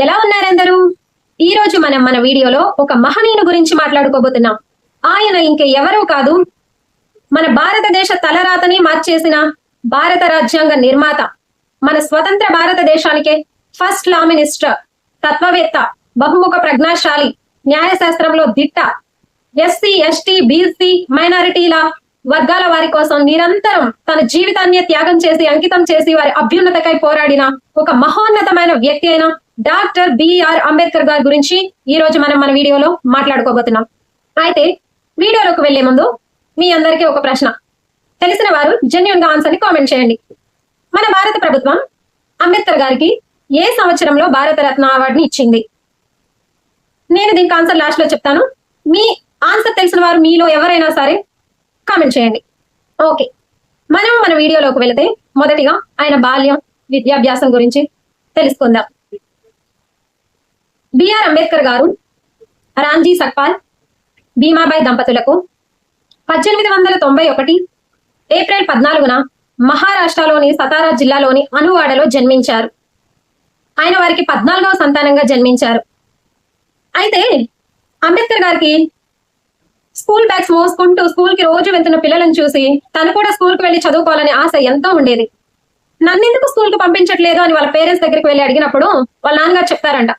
ఎలా ఉన్నారందరూ? ఈ రోజు మనం మన వీడియోలో ఒక మహనీయుని గురించి మాట్లాడుకోబోతున్నాం. ఆయన ఇంక ఎవరో కాదు. మన భారతదేశ తలరాతని మార్చేసిన భారత రాజ్యాంగ నిర్మాత మన స్వతంత్ర భారతదేశానికే ఫస్ట్ లా మినిస్టర్ తత్వవేత్త బహుముఖ ప్రజ్ఞాశాలి న్యాయశాస్త్రంలో దిట్ట ఎస్సీ ఎస్టీ బీసీ మైనారిటీల వర్గాల వారి కోసం నిరంతరం తన జీవితాన్ని త్యాగం చేసి అంకితం చేసి వారి అభ్యున్నతకై పోరాడిన ఒక మహోన్నతమైన వ్యక్తి అయిన డాక్టర్ బిఆర్ అంబేద్కర్ గారి గురించి ఈ రోజు మనం మన వీడియోలో మాట్లాడుకోబోతున్నాం. అయితే వీడియోలోకి వెళ్ళే ముందు మీ అందరికీ ఒక ప్రశ్న. తెలిసిన వారు జెన్యున్గా ఆన్సర్ని కామెంట్ చేయండి. మన భారత ప్రభుత్వం అంబేద్కర్ గారికి ఏ సంవత్సరంలో భారత రత్న అవార్డుని ఇచ్చింది? నేను దీనికి ఆన్సర్ లాస్ట్లో చెప్తాను. మీ ఆన్సర్ తెలిసిన వారు మీలో ఎవరైనా సరే కామెంట్ చేయండి. ఓకే మనం మన వీడియోలోకి వెళితే మొదటిగా ఆయన బాల్యం విద్యాభ్యాసం గురించి తెలుసుకుందాం. బిఆర్ అంబేద్కర్ గారు రాంజీ సక్పాల్ భీమాబాయి దంపతులకు పద్దెనిమిది వందల తొంభై ఒకటి ఏప్రిల్ పద్నాలుగున మహారాష్ట్రలోని సతారా జిల్లాలోని అనువాడలో జన్మించారు. ఆయన వారికి పద్నాలుగవ సంతానంగా జన్మించారు. అయితే అంబేద్కర్ గారికి స్కూల్ బ్యాగ్స్ మోసుకుంటూ స్కూల్కి రోజు వెళ్తున్న పిల్లలను చూసి తను కూడా స్కూల్కి వెళ్ళి చదువుకోవాలనే ఆశ ఎంతో ఉండేది. నన్నెందుకు స్కూల్కి స్కూల్కు పంపించట్లేదు అని వాళ్ళ పేరెంట్స్ దగ్గరికి వెళ్ళి అడిగినప్పుడు వాళ్ళ నాన్నగారు చెప్తారంట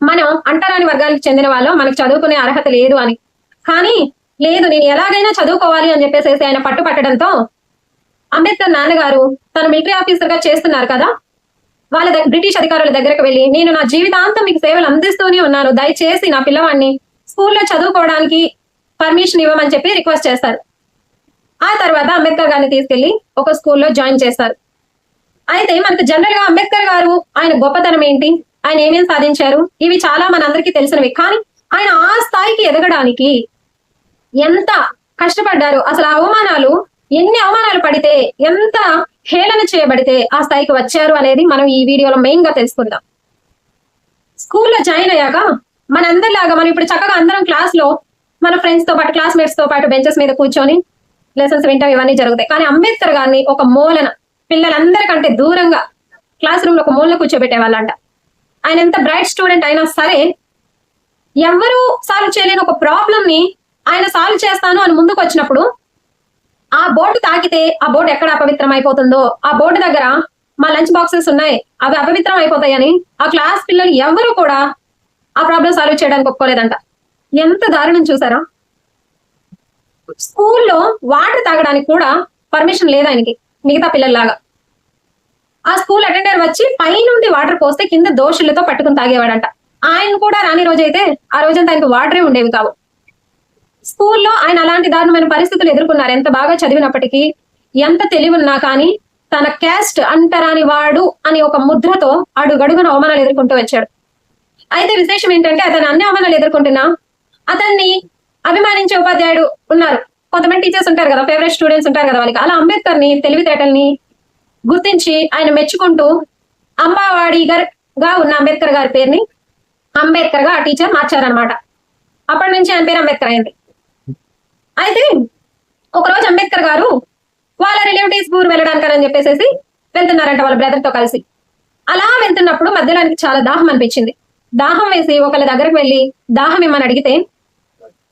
మనం అంటరాని వర్గాలకు చెందిన వాళ్ళు మనకు చదువుకునే అర్హత లేదు అని. కానీ లేదు నేను ఎలాగైనా చదువుకోవాలి అని చెప్పేసి ఆయన పట్టుపట్టడంతో అంబేద్కర్ నాన్నగారు తను మిలిటరీ ఆఫీసర్గా చేస్తున్నారు కదా. వాళ్ళ బ్రిటిష్ అధికారుల దగ్గరకు వెళ్ళి నేను నా జీవితాంతం మీకు సేవలు అందిస్తూనే ఉన్నాను. దయచేసి నా పిల్లవాడిని స్కూల్లో చదువుకోవడానికి పర్మిషన్ ఇవ్వమని చెప్పి రిక్వెస్ట్ చేస్తారు. ఆ తర్వాత అంబేద్కర్ గారిని తీసుకెళ్ళి ఒక స్కూల్లో జాయిన్ చేస్తారు. అయితే మనకు జనరల్గా అంబేద్కర్ గారు ఆయన గొప్పతనం ఏంటి? ఆయన ఏమేమి సాధించారు? ఇవి చాలా మనందరికీ తెలిసినవి. కానీ ఆయన ఆ స్థాయికి ఎదగడానికి ఎంత కష్టపడ్డారు? అసలు ఆ అవమానాలు ఎన్ని అవమానాలు పడితే ఎంత హేళన చేయబడితే ఆ స్థాయికి వచ్చారు అనేది మనం ఈ వీడియోలో మెయిన్గా తెలుసుకుందాం. స్కూల్లో జాయిన్ అయ్యాక మనందరిలాగా మనం ఇప్పుడు చక్కగా అందరం క్లాస్లో మన ఫ్రెండ్స్తో పాటు క్లాస్మేట్స్తో పాటు బెంచెస్ మీద కూర్చొని లెసన్స్ వింటాం ఇవన్నీ జరుగుతాయి. కానీ అంబేద్కర్ గారిని ఒక మూలన పిల్లలందరికంటే దూరంగా క్లాస్ రూమ్లో ఒక మూలన కూర్చోబెట్టేవాళ్ళంట. ఆయన ఎంత బ్రైట్ స్టూడెంట్ అయినా సరే ఎవరు సాల్వ్ చేయలేని ఒక ప్రాబ్లమ్ని ఆయన సాల్వ్ చేస్తాను అని ముందుకు వచ్చినప్పుడు ఆ బోర్డు తాకితే ఆ బోర్డు ఎక్కడ అపవిత్రం అయిపోతుందో ఆ బోర్డు దగ్గర మా లంచ్ బాక్సెస్ ఉన్నాయి అవి అపవిత్రం అయిపోతాయని ఆ క్లాస్ పిల్లలు ఎవరు కూడా ఆ ప్రాబ్లం సాల్వ్ చేయడానికి ఒప్పుకోలేదంట. ఎంత దారుణం చూసారా? స్కూల్లో వాటర్ తాగడానికి కూడా పర్మిషన్ లేదు ఆయనకి మిగతా పిల్లల్లాగా. ఆ స్కూల్ అటెండర్ వచ్చి పైనుండి వాటర్ పోస్తే కింద దోషులతో పట్టుకుని తాగేవాడంట. ఆయన కూడా రాని రోజైతే ఆ రోజంతా ఆయనకు వాటరే ఉండేవి కావు. స్కూల్లో ఆయన అలాంటి దారుణమైన పరిస్థితులు ఎదుర్కొన్నారు. ఎంత బాగా చదివినప్పటికీ ఎంత తెలివి ఉన్నా కానీ తన క్యాస్ట్ అంటరాని వాడు అని ఒక ముద్రతో అడుగడుగున అవమానాలు ఎదుర్కొంటూ వచ్చాడు. అయితే విశేషం ఏంటంటే అతను అన్ని అవమానాలు ఎదుర్కొంటున్నా అతన్ని అభిమానించే ఉపాధ్యాయుడు ఉన్నారు. కొంతమంది టీచర్స్ ఉంటారు కదా ఫేవరెట్ స్టూడెంట్స్ ఉంటారు కదా వాళ్ళకి. అలా అంబేద్కర్ని తెలివితేటల్ని గుర్తించి ఆయన మెచ్చుకుంటూ అంబావాడి గా ఉన్న అంబేద్కర్ గారి పేరుని అంబేద్కర్గా ఆ టీచర్ మార్చారనమాట అప్పటి నుంచి ఆయన పేరు అంబేద్కర్ అయింది. అయితే ఒకరోజు అంబేద్కర్ గారు వాళ్ళ రిలేటివ్స్ ఊరు వెళ్ళడానికని చెప్పేసి వెళ్తున్నారంట వాళ్ళ బ్రదర్తో కలిసి. అలా వెళ్తున్నప్పుడు మధ్యలో ఆయనకి చాలా దాహం అనిపించింది. దాహం వేసి ఒకళ్ళ దగ్గరకు వెళ్ళి దాహం ఇమ్మని అడిగితే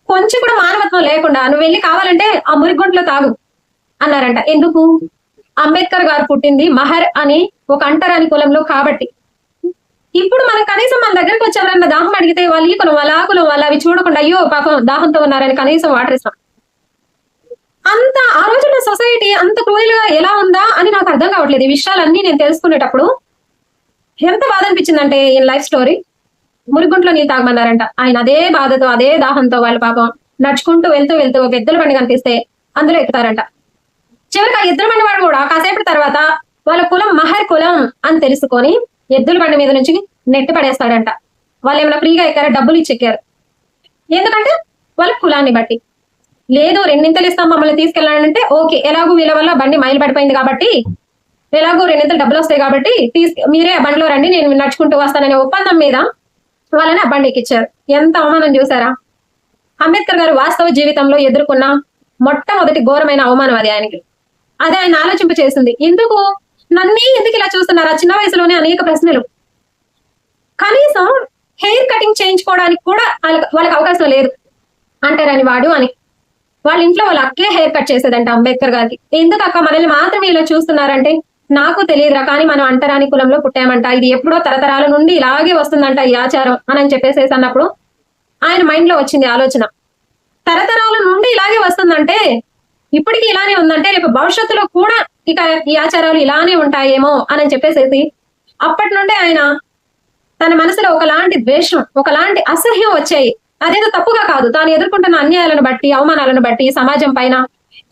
కొంచెం కూడా మానవత్వం లేకుండా నువ్వు వెళ్ళి కావాలంటే ఆ మురిగుంట్లో తాగు అన్నారంట. ఎందుకు? అంబేద్కర్ గారు పుట్టింది మహర్ అని ఒక అంటరాని కులంలో కాబట్టి. ఇప్పుడు మనం కనీసం మన దగ్గరికి వచ్చి ఎవరైనా దాహం అడిగితే వాళ్ళు ఈ కులం వాళ్ళ కులం వాళ్ళు అవి చూడకుండా అయ్యో పాపం దాహంతో ఉన్నారని కనీసం వాటర్ ఇస్తాం అంత ఆ రోజుల్లో సొసైటీ అంత క్రూయల్గా ఎలా ఉందా అని నాకు అర్థం కావట్లేదు. ఈ విషయాలన్నీ నేను తెలుసుకునేటప్పుడు ఎంత బాధ అనిపించిందంటే ఈ లైఫ్ స్టోరీ. మురిగుంట్లో నీళ్ళు తాగమన్నారంట. ఆయన అదే బాధతో అదే దాహంతో వాళ్ళ పాపం నడుచుకుంటూ వెళ్తూ వెళ్తూ ఒక ఎద్దుల బండి కనిపిస్తే అందులో ఎక్కుతారంట. చివరికి ఆ బండి వాడు కూడా కాసేపటి తర్వాత వాళ్ళ కులం మహర్ కులం అని తెలుసుకొని ఎద్దుల బండి మీద నుంచి నెట్టి పడేస్తాడంట. వాళ్ళు ఏమైనా ఫ్రీగా ఎక్కారా? డబ్బులు ఇచ్చి ఎక్కారు. ఎందుకంటే వాళ్ళ కులాన్ని బట్టి. లేదు రెండింతలు ఇస్తాం మమ్మల్ని తీసుకెళ్ళాలంటే ఓకే ఎలాగో వీళ్ళ వల్ల బండి మైలు పడిపోయింది కాబట్టి ఎలాగో రెండింతలు డబ్బులు వస్తాయి కాబట్టి తీసుకు మీరే ఆ బండిలో రండి నేను నడుచుకుంటూ వస్తాననే ఒప్పందం మీద వాళ్ళని ఆ బండి ఎక్కిచ్చారు ఎంత అవమానం చూసారా? అంబేద్కర్ గారు వాస్తవ జీవితంలో ఎదుర్కొన్న మొట్టమొదటి ఘోరమైన అవమానం అది ఆయనకి. అదే ఆయన ఆలోచింప చేసింది. ఎందుకు? నన్నే ఎందుకు ఇలా చూస్తున్నారు? ఆ చిన్న వయసులోనే అనేక ప్రశ్నలు. కనీసం హెయిర్ కటింగ్ చేయించుకోవడానికి కూడా వాళ్ళకి వాళ్ళకి అవకాశం లేదు అంటారని వాడు అని. వాళ్ళ ఇంట్లో వాళ్ళ అక్కే హెయిర్ కట్ చేసేదంట అంబేద్కర్ గారికి. ఎందుకు అక్క? మనల్ని మాత్రమే ఇలా చూస్తున్నారంటే నాకు తెలియదురా కానీ మనం అంటరాని కులంలో పుట్టామంట. ఇది ఎప్పుడో తరతరాల నుండి ఇలాగే వస్తుందంట ఈ ఆచారం అని చెప్పేసేసి అన్నప్పుడు ఆయన మైండ్లో వచ్చింది ఆలోచన. తరతరాల నుండి ఇలాగే వస్తుందంటే ఇప్పటికీ ఇలానే ఉందంటే రేపు భవిష్యత్తులో కూడా ఇక ఈ ఆచారాలు ఇలానే ఉంటాయేమో అని చెప్పేసేసి అప్పటి నుండే ఆయన తన మనసులో ఒకలాంటి ద్వేషం ఒకలాంటి అసహ్యం వచ్చాయి. అదేదో తప్పుగా కాదు. తాను ఎదుర్కొంటున్న అన్యాయాలను బట్టి అవమానాలను బట్టి సమాజం పైన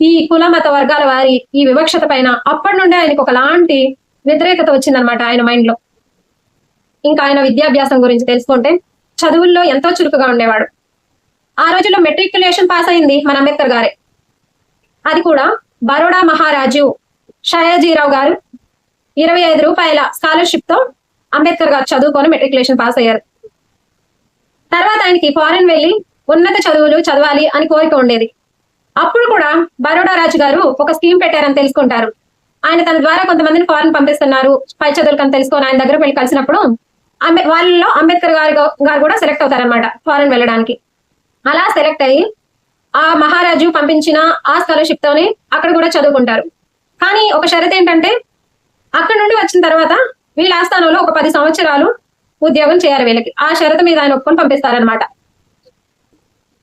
ఈ కుల మత వర్గాల వారి ఈ వివక్షత పైన అప్పటి నుండే ఆయనకు ఒకలాంటి వ్యతిరేకత వచ్చిందనమాట ఆయన మైండ్లో ఇంకా ఆయన విద్యాభ్యాసం గురించి తెలుసుకుంటే చదువుల్లో ఎంతో చురుకుగా ఉండేవాడు. ఆ రోజుల్లో మెట్రికులేషన్ పాస్ అయింది మన అంబేద్కర్ గారే. అది కూడా బరోడా మహారాజు షయాజీరావు గారు ఇరవై ఐదు రూపాయల స్కాలర్షిప్తో అంబేద్కర్ గారు చదువుకొని మెట్రికులేషన్ పాస్ అయ్యారు. తర్వాత ఆయనకి ఫారెన్ వెళ్ళి ఉన్నత చదువులు చదవాలి అని కోరిక ఉండేది. అప్పుడు కూడా బరోడా రాజు గారు ఒక స్కీమ్ పెట్టారని తెలుసుకుంటారు. ఆయన తన ద్వారా కొంతమందిని ఫారెన్ పంపిస్తున్నారు. పై చదువులకని తెలుసుకొని ఆయన దగ్గర వెళ్ళి కలిసినప్పుడు అంబే వాళ్ళలో అంబేద్కర్ గారు గారు కూడా సెలెక్ట్ అవుతారనమాట ఫారెన్ వెళ్ళడానికి. అలా సెలెక్ట్ అయ్యి ఆ మహారాజు పంపించిన ఆ స్కాలర్షిప్ తోనే అక్కడ కూడా చదువుకుంటారు. కానీ ఒక షరత్ ఏంటంటే అక్కడ నుండి వచ్చిన తర్వాత వీళ్ళ ఆస్థానంలో ఒక పది సంవత్సరాలు ఉద్యోగం చేయాలి వీళ్ళకి. ఆ షరతు మీద ఆయన ఒప్పుకొని పంపిస్తారనమాట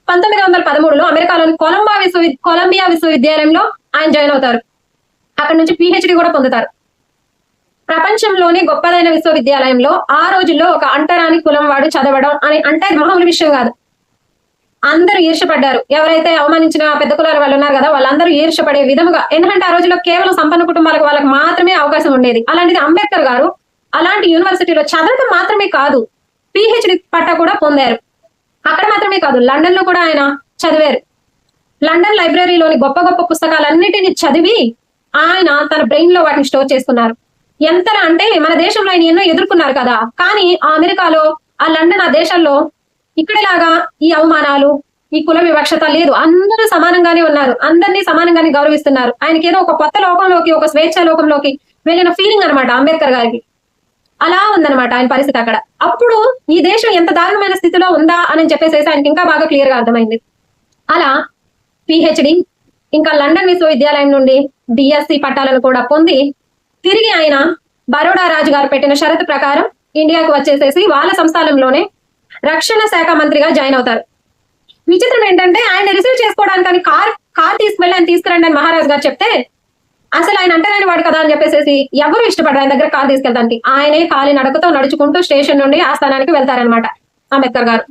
పంతొమ్మిది వందల పదమూడులో అమెరికాలోని కొలంబా విశ్వవి కొలంబియా విశ్వవిద్యాలయంలో ఆయన జాయిన్ అవుతారు. అక్కడ నుంచి పిహెచ్డి కూడా పొందుతారు. ప్రపంచంలోనే గొప్పదైన విశ్వవిద్యాలయంలో ఆ రోజుల్లో ఒక అంటరాని కులం వాడు చదవడం అని అంటే అది మామూలు విషయం కాదు. అందరూ ఈర్షపడ్డారు ఎవరైతే అవమానించిన పెద్ద కులాల వాళ్ళు ఉన్నారు కదా వాళ్ళందరూ ఈర్షపడే విధముగా ఎందుకంటే ఆ రోజుల్లో కేవలం సంపన్న కుటుంబాలకు వాళ్ళకి మాత్రమే అవకాశం ఉండేది. అలాంటిది అంబేద్కర్ గారు అలాంటి యూనివర్సిటీలో చదవడం మాత్రమే కాదు పిహెచ్డి పట్టా కూడా పొందారు. అక్కడ మాత్రమే కాదు లండన్లో కూడా ఆయన చదివారు. లండన్ లైబ్రరీలోని గొప్ప గొప్ప పుస్తకాలన్నిటిని చదివి ఆయన తన బ్రెయిన్లో వాటిని స్టోర్ చేసుకున్నారు ఎంత అంటే మన దేశంలో ఆయన ఎన్నో ఎదుర్కొన్నారు కదా. కానీ ఆ అమెరికాలో ఆ లండన్ ఆ దేశాల్లో ఇక్కడలాగా ఈ అవమానాలు ఈ కుల వివక్షత లేదు. అందరూ సమానంగానే ఉన్నారు. అందరినీ సమానంగానే గౌరవిస్తున్నారు. ఆయనకి ఏదో ఒక కొత్త లోకంలోకి ఒక స్వేచ్ఛ లోకంలోకి వెళ్ళిన ఫీలింగ్ అనమాట అంబేద్కర్ గారికి. అలా ఉందన్నమాట ఆయన పరిస్థితి అక్కడ. అప్పుడు ఈ దేశం ఎంత దారుణమైన స్థితిలో ఉందా అని చెప్పేసి ఆయనకి ఇంకా బాగా క్లియర్గా అర్థమైంది. అలా పిహెచ్డి ఇంకా లండన్ విశ్వవిద్యాలయం నుండి డిఎస్సి పట్టాలను కూడా పొంది తిరిగి ఆయన బరోడా రాజు గారు పెట్టిన షరతు ప్రకారం ఇండియాకు వచ్చేసేసి వాళ్ళ సంస్థానంలోనే రక్షణ శాఖ మంత్రిగా జాయిన్ అవుతారు. విచిత్రం ఏంటంటే ఆయన రిసీవ్ చేసుకోవడానికి కార్ కార్ తీసుకువెళ్ళి ఆయన తీసుకురండి అని మహారాజ్ గారు చెప్తే అసలు ఆయన అంటేనే వాడు కదా అని చెప్పేసి ఎవరు ఇష్టపడరు ఆయన దగ్గర కార్ తీసుకెళ్తానికి. ఆయనే కాలి నడకతో నడుచుకుంటూ స్టేషన్ నుండి ఆ వెళ్తారనమాట అంబేద్కర్ గారు.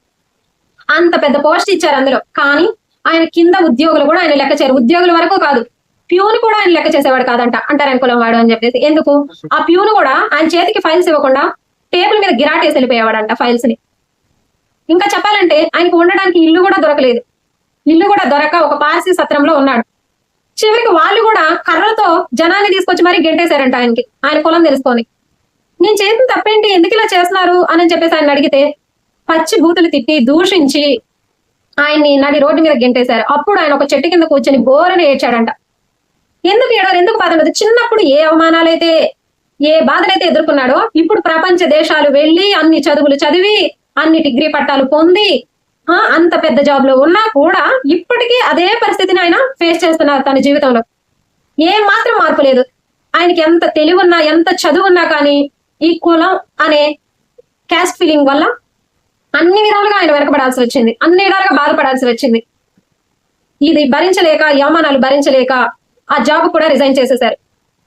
అంత పెద్ద పోస్ట్ ఇచ్చారు అందులో. కానీ ఆయన కింద ఉద్యోగులు కూడా ఆయన లెక్క చేయరు. ఉద్యోగుల వరకు కాదు. ప్యూన్ కూడా ఆయన లెక్క చేసేవాడు కాదంట అంటారు అనుకులం వాడు అని చెప్పేసి. ఎందుకు? ఆ ప్యూన్ కూడా ఆయన చేతికి ఫైల్స్ ఇవ్వకుండా టేబుల్ మీద గిరాటేసి వెళ్ళిపోయేవాడంట ఫైల్స్ని ఇంకా చెప్పాలంటే ఆయనకు ఉండడానికి ఇల్లు కూడా దొరకలేదు. ఇల్లు కూడా దొరక ఒక పార్సీ సత్రంలో ఉన్నాడు. చివరికి వాళ్ళు కూడా కర్రలతో జనాన్ని తీసుకొచ్చి మరీ గెంటేశారంట ఆయనకి. ఆయన కులం తెలుసుకొని. నేను చేసిన తప్పేంటి? ఎందుకు ఇలా చేస్తున్నారు? అని చెప్పేసి ఆయన అడిగితే పచ్చి బూతులు తిట్టి దూషించి ఆయన్ని నడి రోడ్డు మీద గెంటేశారు. అప్పుడు ఆయన ఒక చెట్టు కింద కూర్చొని బోరని ఏడ్చాడంట. ఎందుకు ఏడారు? ఎందుకు బాధ ఉండదు చిన్నప్పుడు ఏ అవమానాలైతే ఏ బాధలైతే ఎదుర్కొన్నాడో ఇప్పుడు ప్రపంచ దేశాలు వెళ్ళి అన్ని చదువులు చదివి అన్ని డిగ్రీ పట్టాలు పొంది ఆ, అంత పెద్ద జాబ్లో ఉన్నా కూడా ఇప్పటికీ అదే పరిస్థితిని ఆయన ఫేస్ చేస్తున్నారు తన జీవితంలో. ఏం మాత్రం మార్పు లేదు. ఆయనకి ఎంత తెలివున్నా ఎంత చదువు ఉన్నా కానీ ఈ కులం అనే క్యాస్ట్ ఫీలింగ్ వల్ల అన్ని విధాలుగా ఆయన వెనకబడాల్సి వచ్చింది. అన్ని విధాలుగా బాధపడాల్సి వచ్చింది. ఇది భరించలేక యవమానాలు భరించలేక ఆ జాబ్ కూడా రిజైన్ చేసేశారు.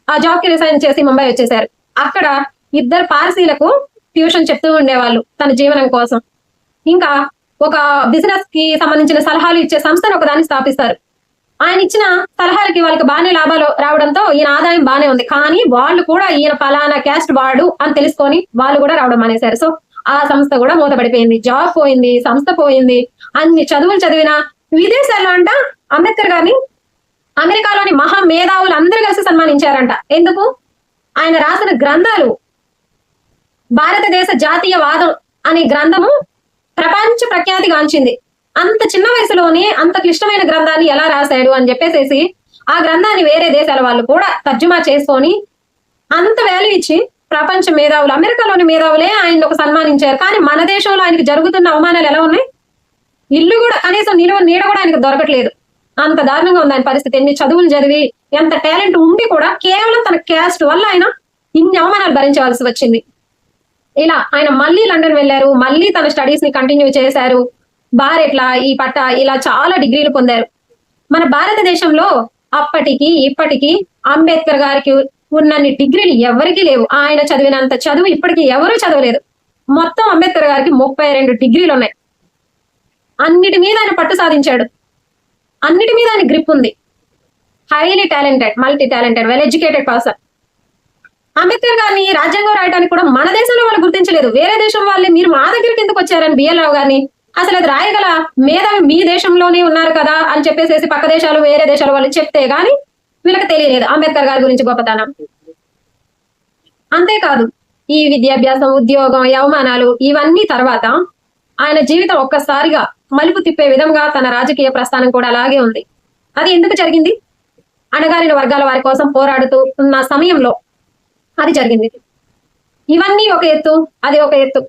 ఆ జాబ్కి రిజైన్ చేసి ముంబై వచ్చేసారు అక్కడ ఇద్దరు పార్సీలకు ట్యూషన్ చెప్తూ ఉండేవాళ్ళు తన జీవనం కోసం. ఇంకా ఒక బిజినెస్కి సంబంధించిన సలహాలు ఇచ్చే సంస్థను ఒకదాన్ని స్థాపిస్తారు. ఆయన ఇచ్చిన సలహాలకి వాళ్ళకి బాగానే లాభాలు రావడంతో ఈయన ఆదాయం బాగానే ఉంది. కానీ వాళ్ళు కూడా ఈయన ఫలానా క్యాస్ట్ వాడు అని తెలుసుకొని వాళ్ళు కూడా రావడం మానేశారు. సో ఆ సంస్థ కూడా మూతపడిపోయింది. జాబ్ పోయింది సంస్థ పోయింది. అన్ని చదువులు చదివిన విదేశాల్లో అంట అంబేద్కర్ గారిని అమెరికాలోని మహా మేధావులు అందరూ కలిసి సన్మానించారంట. ఎందుకు? ఆయన రాసిన గ్రంథాలు భారతదేశ జాతీయవాదం అనే గ్రంథము ప్రపంచ ప్రఖ్యాతి గాంచింది. అంత చిన్న వయసులోనే అంత క్లిష్టమైన గ్రంథాన్ని ఎలా రాశాడు అని చెప్పేసేసి ఆ గ్రంథాన్ని వేరే దేశాల వాళ్ళు కూడా తర్జుమా చేసుకొని అంత వాల్యూ ఇచ్చి ప్రపంచ మేధావులు అమెరికాలోని మేధావులే ఆయన ఒక సన్మానించారు. కానీ మన దేశంలో ఆయనకి జరుగుతున్న అవమానాలు ఎలా ఉన్నాయి? ఇల్లు కూడా కనీసం నిలువ నీడ కూడా ఆయనకు దొరకట్లేదు. అంత దారుణంగా ఉంది ఆయన పరిస్థితి. ఎన్ని చదువులు చదివి ఎంత టాలెంట్ ఉండి కూడా కేవలం తన క్యాస్ట్ వల్ల ఆయన ఇన్ని అవమానాలు భరించవలసి వచ్చింది. ఇలా ఆయన మళ్ళీ లండన్ వెళ్ళారు మళ్ళీ తన స్టడీస్ని కంటిన్యూ చేశారు. బారెట్లా ఈ పట్ట ఇలా చాలా డిగ్రీలు పొందారు. మన భారతదేశంలో అప్పటికి ఇప్పటికి అంబేద్కర్ గారికి ఉన్నన్ని డిగ్రీలు ఎవరికీ లేవు. ఆయన చదివినంత చదువు ఇప్పటికి ఎవరూ చదవలేదు. మొత్తం అంబేద్కర్ గారికి ముప్పై రెండు డిగ్రీలు ఉన్నాయి. అన్నిటి మీద ఆయన పట్టు సాధించాడు. అన్నిటి మీద ఆయన గ్రిప్ ఉంది. Highly talented multi talented well educated person Ambedkar గారిని రాజ్యాంగం రాయడానికి కూడా మన దేశంలో వాళ్ళు గుర్తించలేదు. వేరే దేశం వాళ్ళే మీరు మా దగ్గరికి ఎందుకు వచ్చారని బిఎల్ రావు గారిని? అసలు అది రాయగల మేధావి మీ దేశంలోనే ఉన్నారు కదా అని చెప్పేసి పక్క దేశాలు వేరే దేశాల వాళ్ళు చెప్తే గాని వీళ్ళకి తెలియలేదు అంబేద్కర్ గారి గురించి గొప్పతనం. అంతేకాదు ఈ విద్యాభ్యాసం ఉద్యోగం అవమానాలు ఇవన్నీ తర్వాత ఆయన జీవితం ఒక్కసారిగా మలుపు తిప్పే విధంగా తన రాజకీయ ప్రస్థానం కూడా అలాగే ఉంది. అది ఎందుకు జరిగింది? అణగారిన వర్గాల వారి కోసం పోరాడుతూ ఉన్న సమయంలో అది జరిగింది. ఇవన్నీ ఒక ఎత్తు అది ఒక ఎత్తు.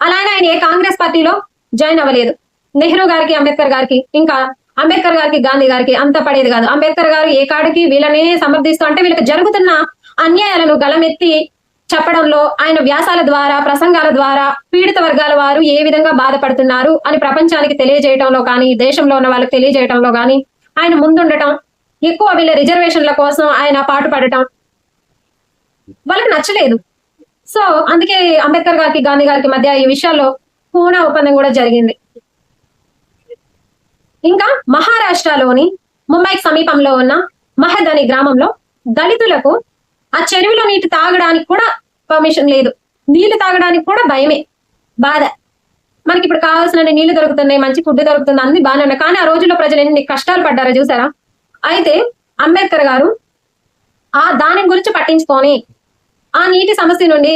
అలానే ఆయన ఏ కాంగ్రెస్ పార్టీలో జాయిన్ అవ్వలేదు. నెహ్రూ గారికి అంబేద్కర్ గారికి ఇంకా అంబేద్కర్ గారికి గాంధీ గారికి అంత పడేది కాదు. అంబేద్కర్ గారు ఏ కాడికి వీళ్ళనే సమర్థిస్తూ అంటే వీళ్ళకి జరుగుతున్న అన్యాయాలను గలమెత్తి చెప్పడంలో ఆయన వ్యాసాల ద్వారా ప్రసంగాల ద్వారా పీడిత వర్గాల వారు ఏ విధంగా బాధపడుతున్నారు అని ప్రపంచానికి తెలియజేయటంలో కానీ దేశంలో ఉన్న వాళ్ళకి తెలియజేయటంలో కానీ ఆయన ముందుండటం ఎక్కువ వీళ్ళ రిజర్వేషన్ల కోసం ఆయన పాటుపడటం వాళ్ళకి నచ్చలేదు. సో అందుకే అంబేద్కర్ గారికి గాంధీ గారికి మధ్య ఈ విషయాల్లో పూనా ఒప్పందం కూడా జరిగింది. ఇంకా మహారాష్ట్రలోని ముంబైకి సమీపంలో ఉన్న మహద్ అనే గ్రామంలో దళితులకు ఆ చెరువులో నీటి తాగడానికి కూడా పర్మిషన్ లేదు. నీళ్ళు తాగడానికి కూడా భయమే బాధ. మనకి ఇప్పుడు కావాల్సిన నీళ్ళు దొరుకుతున్నాయి మంచి ఫుడ్ దొరుకుతుంది అన్ని బాగానే ఉన్నాయి. కానీ ఆ రోజుల్లో ప్రజలు ఎన్ని కష్టాలు పడ్డారో చూసారా? అయితే అంబేద్కర్ గారు ఆ దాని గురించి పట్టించుకొని ఆ నీటి సమస్య నుండి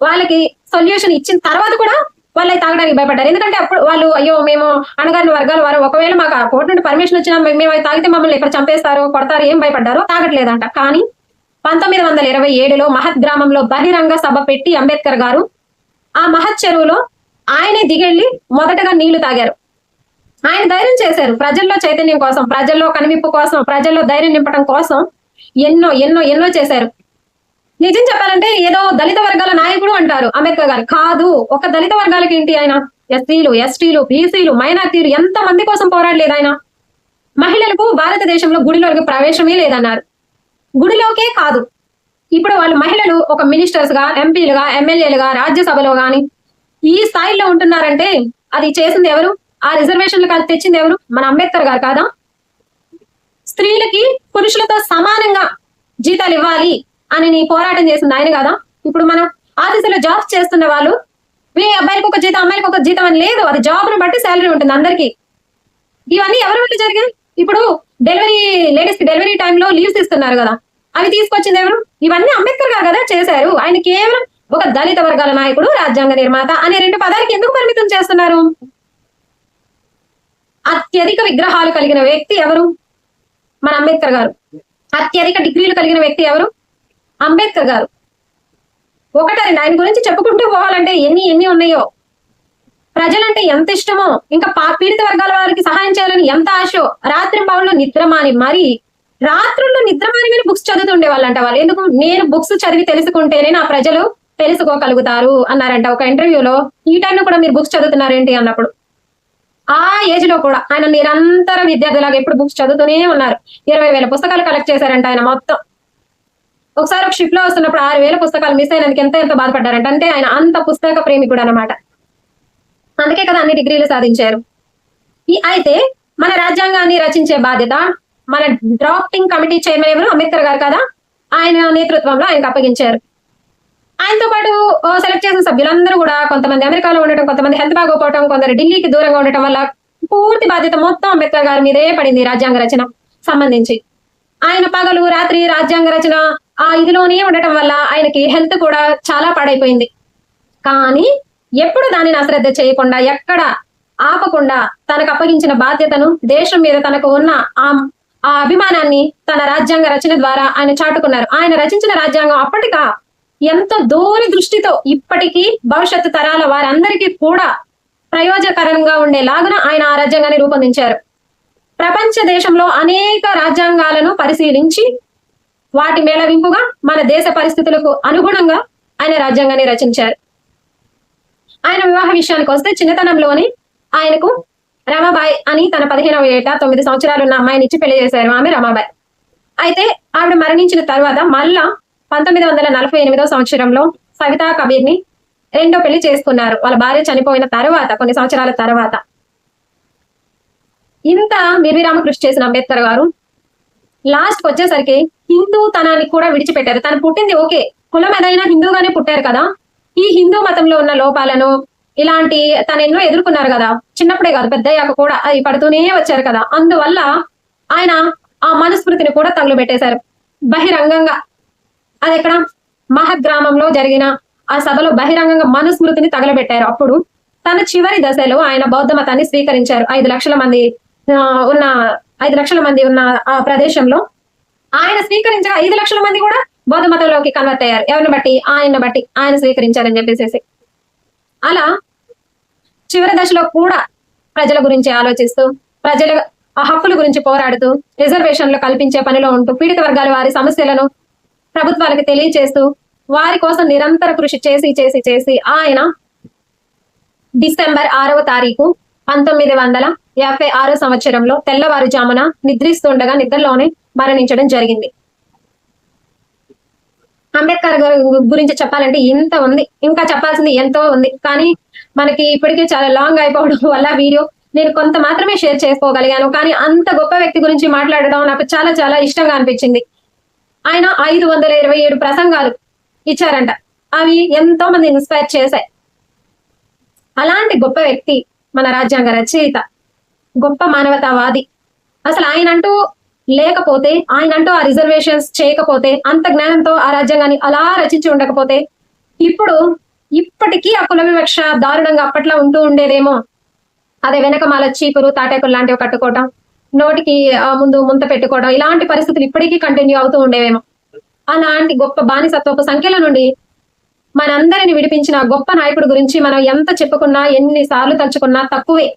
వాళ్ళకి సొల్యూషన్ ఇచ్చిన తర్వాత కూడా వాళ్ళు అవి తాగడానికి భయపడ్డారు. ఎందుకంటే అప్పుడు వాళ్ళు అయ్యో మేము అనగారిని వర్గాల వారు ఒకవేళ మాకు ఆ కోర్టు నుండి పర్మిషన్ వచ్చినా మేము అవి తాగితే మమ్మల్ని ఇక్కడ చంపేస్తారు కొడతారు ఏం భయపడ్డారు తాగట్లేదంట. కానీ పంతొమ్మిది వందల ఇరవై ఏడులో మహత్ గ్రామంలో బహిరంగ సభ పెట్టి అంబేద్కర్ గారు ఆ మహత్ చెరువులో ఆయనే దిగెళ్ళి మొదటగా నీళ్ళు తాగారు. ఆయన ధైర్యం చేశారు. ప్రజల్లో చైతన్యం కోసం ప్రజల్లో కనిపింపు కోసం ప్రజల్లో ధైర్యం నింపడం కోసం ఎన్నో ఎన్నో ఎన్నో చేశారు. నిజం చెప్పాలంటే ఏదో దళిత వర్గాల నాయకుడు అంటారు అంబేద్కర్ గారు. కాదు ఒక దళిత వర్గాలకి ఏంటి ఆయన? ఎస్సీలు ఎస్టీలు బీసీలు మైనార్టీలు ఎంత మంది కోసం పోరాడలేదు ఆయన? మహిళలకు భారతదేశంలో గుడిలోకి ప్రవేశమే లేదన్నారు. గుడిలోకే కాదు. ఇప్పుడు వాళ్ళు మహిళలు ఒక మినిస్టర్స్గా ఎంపీలుగా ఎమ్మెల్యేలుగా రాజ్యసభలో గాని ఈ స్థాయిలో ఉంటున్నారంటే అది చేసింది ఎవరు? ఆ రిజర్వేషన్లు కాదు తెచ్చింది ఎవరు? మన అంబేద్కర్ గారు కాదా? స్త్రీలకి పురుషులతో సమానంగా జీతాలు ఇవ్వాలి. అని నీ పోరాటం చేసింది ఆయన కదా? ఇప్పుడు మనం ఆఫీసులో జాబ్ జాబ్స్ చేస్తున్న వాళ్ళు మీ అబ్బాయిలకు ఒక జీతం అమ్మాయిలకు ఒక జీతం అని లేదు. అది జాబ్ను బట్టి శాలరీ ఉంటుంది అందరికి. ఇవన్నీ ఎవరి వల్ల జరిగాయి? ఇప్పుడు డెలివరీ లేడీస్కి డెలివరీ టైంలో లీవ్స్ ఇస్తున్నారు కదా. అవి తీసుకొచ్చింది ఎవరు? ఇవన్నీ అంబేద్కర్ గారు కదా చేశారు. ఆయన కేవలం ఒక దళిత వర్గాల నాయకుడు రాజ్యాంగ నిర్మాత అనే రెండు పదాలకి ఎందుకు పరిమితం చేస్తున్నారు? అత్యధిక విగ్రహాలు కలిగిన వ్యక్తి ఎవరు? మన అంబేద్కర్ గారు. అత్యధిక డిగ్రీలు కలిగిన వ్యక్తి ఎవరు? అంబేద్కర్ గారు. ఒకటండి ఆయన గురించి చెప్పుకుంటూ పోవాలంటే ఎన్ని ఎన్ని ఉన్నాయో. ప్రజలంటే ఎంత ఇష్టమో ఇంకా పా- పీడిత వర్గాల వారికి సహాయం చేయాలని ఎంత ఆశో రాత్రి పౌల్లో నిద్రమాని మరి రాత్రుల్లో నిద్రమాని మీరు బుక్స్ చదువుతుండే వాళ్ళంట వాళ్ళు. ఎందుకు? నేను బుక్స్ చదివి తెలుసుకుంటేనే నా ప్రజలు తెలుసుకోగలుగుతారు అన్నారంట ఒక ఇంటర్వ్యూలో. ఈ టైంలో కూడా మీరు బుక్స్ చదువుతున్నారేంటి అన్నప్పుడు. ఆ ఏజ్లో కూడా ఆయన నిరంతర విద్యార్థులాగా ఎప్పుడు బుక్స్ చదువుతూనే ఉన్నారు. ఇరవై వేల పుస్తకాలు కలెక్ట్ చేశారంట ఆయన మొత్తం. ఒకసారి ఒక షిప్లో వస్తున్నప్పుడు ఆరు వేల పుస్తకాలు మిస్ అయినందుకు ఎంత ఎంత బాధపడ్డారంట అంటే ఆయన అంత పుస్తక ప్రేమికుడు అనమాట అందుకే కదా అన్ని డిగ్రీలు సాధించారు. ఈ అయితే మన రాజ్యాంగాన్ని రచించే బాధ్యత మన డ్రాఫ్టింగ్ కమిటీ చైర్మన్ ఎవరు? అంబేద్కర్ గారు కదా? ఆయన నేతృత్వంలో ఆయనకు అప్పగించారు. ఆయనతో పాటు సెలెక్ట్ చేసిన సభ్యులందరూ కూడా కొంతమంది అమెరికాలో ఉండటం కొంతమంది హెల్త్ బాగోపోవటం కొందరు ఢిల్లీకి దూరంగా ఉండటం వల్ల పూర్తి బాధ్యత మొత్తం అంబేద్కర్ గారి మీదే పడింది రాజ్యాంగ రచన సంబంధించి. ఆయన పగలు రాత్రి రాజ్యాంగ రచన ఆ ఇదిలోనే ఉండటం వల్ల ఆయనకి హెల్త్ కూడా చాలా పాడైపోయింది. కానీ ఎప్పుడు దానిని అశ్రద్ధ చేయకుండా ఎక్కడ ఆపకుండా తనకు అప్పగించిన బాధ్యతను దేశం మీద తనకు ఉన్న ఆ ఆ అభిమానాన్ని తన రాజ్యాంగ రచన ద్వారా ఆయన చాటుకున్నారు. ఆయన రచించిన రాజ్యాంగం అప్పటికా ఎంతో దూరి దృష్టితో ఇప్పటికీ భవిష్యత్తు తరాల వారందరికీ కూడా ప్రయోజకరంగా ఉండేలాగున ఆయన ఆ రాజ్యాంగాన్ని రూపొందించారు. ప్రపంచ దేశంలో అనేక రాజ్యాంగాలను పరిశీలించి వాటి మేళవింపుగా మన దేశ పరిస్థితులకు అనుగుణంగా ఆయన రాజ్యాంగాన్ని రచించారు. ఆయన వివాహ విషయానికి వస్తే చిన్నతనంలోనే ఆయనకు రమాబాయి అని తన పదిహేనవ ఏట తొమ్మిది సంవత్సరాలు ఉన్న అమ్మాయిని ఇచ్చి పెళ్ళి చేశారు ఆమె రమాబాయి. అయితే ఆవిడ మరణించిన తర్వాత మళ్ళా పంతొమ్మిది వందల నలభై ఎనిమిదో సంవత్సరంలో సవితా కబీర్ని రెండో పెళ్ళి చేసుకున్నారు. వాళ్ళ భార్య చనిపోయిన తర్వాత కొన్ని సంవత్సరాల తర్వాత. ఇంత నిర్విరామ కృషి చేసిన అంబేద్కర్ గారు లాస్ట్ వచ్చేసరికి హిందూతనాన్ని కూడా విడిచిపెట్టారు. తను పుట్టింది ఓకే కులం ఏదైనా హిందూగానే పుట్టారు కదా. ఈ హిందూ మతంలో ఉన్న లోపాలను ఇలాంటి తను ఎన్నో ఎదుర్కొన్నారు కదా. చిన్నప్పుడే కాదు పెద్దయ్యాక కూడా అవి పడుతూనే వచ్చారు కదా. అందువల్ల ఆయన ఆ మనుస్మృతిని కూడా తగులు పెట్టేశారు. బహిరంగంగా అది ఎక్కడ? మహత్ గ్రామంలో జరిగిన ఆ సభలో బహిరంగంగా మనుస్మృతిని తగలబెట్టారు అప్పుడు తన చివరి దశలో ఆయన బౌద్ధ మతాన్ని స్వీకరించారు. ఐదు లక్షల మంది ఆ, ఉన్న ఐదు లక్షల మంది ఉన్న ఆ ప్రదేశంలో ఆయన స్వీకరించగా ఐదు లక్షల మంది కూడా బౌద్ధ మతంలోకి కన్వర్ట్ అయ్యారు. ఎవరిని బట్టి? ఆయన బట్టి ఆయన స్వీకరించారని చెప్పేసి అలా చివరి దశలో కూడా ప్రజల గురించి ఆలోచిస్తూ ప్రజల ఆ హక్కుల గురించి పోరాడుతూ రిజర్వేషన్లు కల్పించే పనిలో ఉంటూ పీడిత వర్గాల వారి సమస్యలను ప్రభుత్వాలకు తెలియచేస్తూ వారి కోసం నిరంతర కృషి చేసి చేసి చేసి ఆయన డిసెంబర్ ఆరవ తారీఖు పంతొమ్మిది వందల యాభై ఆరో సంవత్సరంలో తెల్లవారుజామున నిద్రిస్తుండగా నిద్రలోనే మరణించడం జరిగింది. అంబేద్కర్ గారి గురించి చెప్పాలంటే ఇంత ఉంది. ఇంకా చెప్పాల్సింది ఎంతో ఉంది. కానీ మనకి ఇప్పటికే చాలా లాంగ్ అయిపోవడం వల్ల వీడియో నేను కొంత మాత్రమే షేర్ చేసుకోగలిగాను. కానీ అంత గొప్ప వ్యక్తి గురించి మాట్లాడడం నాకు చాలా చాలా ఇష్టంగా అనిపించింది. ఆయన ఐదు వందల ఇరవై ఏడు ప్రసంగాలు ఇచ్చారంట. అవి ఎంతో మంది ఇన్స్పైర్ చేశాయి. అలాంటి గొప్ప వ్యక్తి మన రాజ్యాంగ రచయిత గొప్ప మానవతావాది. అసలు ఆయన అంటూ లేకపోతే ఆయనంటూ ఆ రిజర్వేషన్స్ చేయకపోతే అంత జ్ఞానంతో ఆ రాజ్యాంగాన్ని అలా రచించి ఉండకపోతే ఇప్పుడు ఇప్పటికీ ఆ కుల వివక్ష దారుణంగా అప్పట్లో ఉంటూ ఉండేదేమో. అదే వెనకమాల చీపురు తాటాకులు లాంటివి కట్టుకోవటం నోటికి ఆ, ముందు ముంత పెట్టుకోవడం ఇలాంటి పరిస్థితులు ఇప్పటికీ కంటిన్యూ అవుతూ ఉండేవేమో. అలాంటి గొప్ప బానిసత్వపు సంఖ్యల నుండి మనందరిని విడిపించిన గొప్ప నాయకుడి గురించి మనం ఎంత చెప్పుకున్నా ఎన్నిసార్లు తలుచుకున్నా తక్కువే.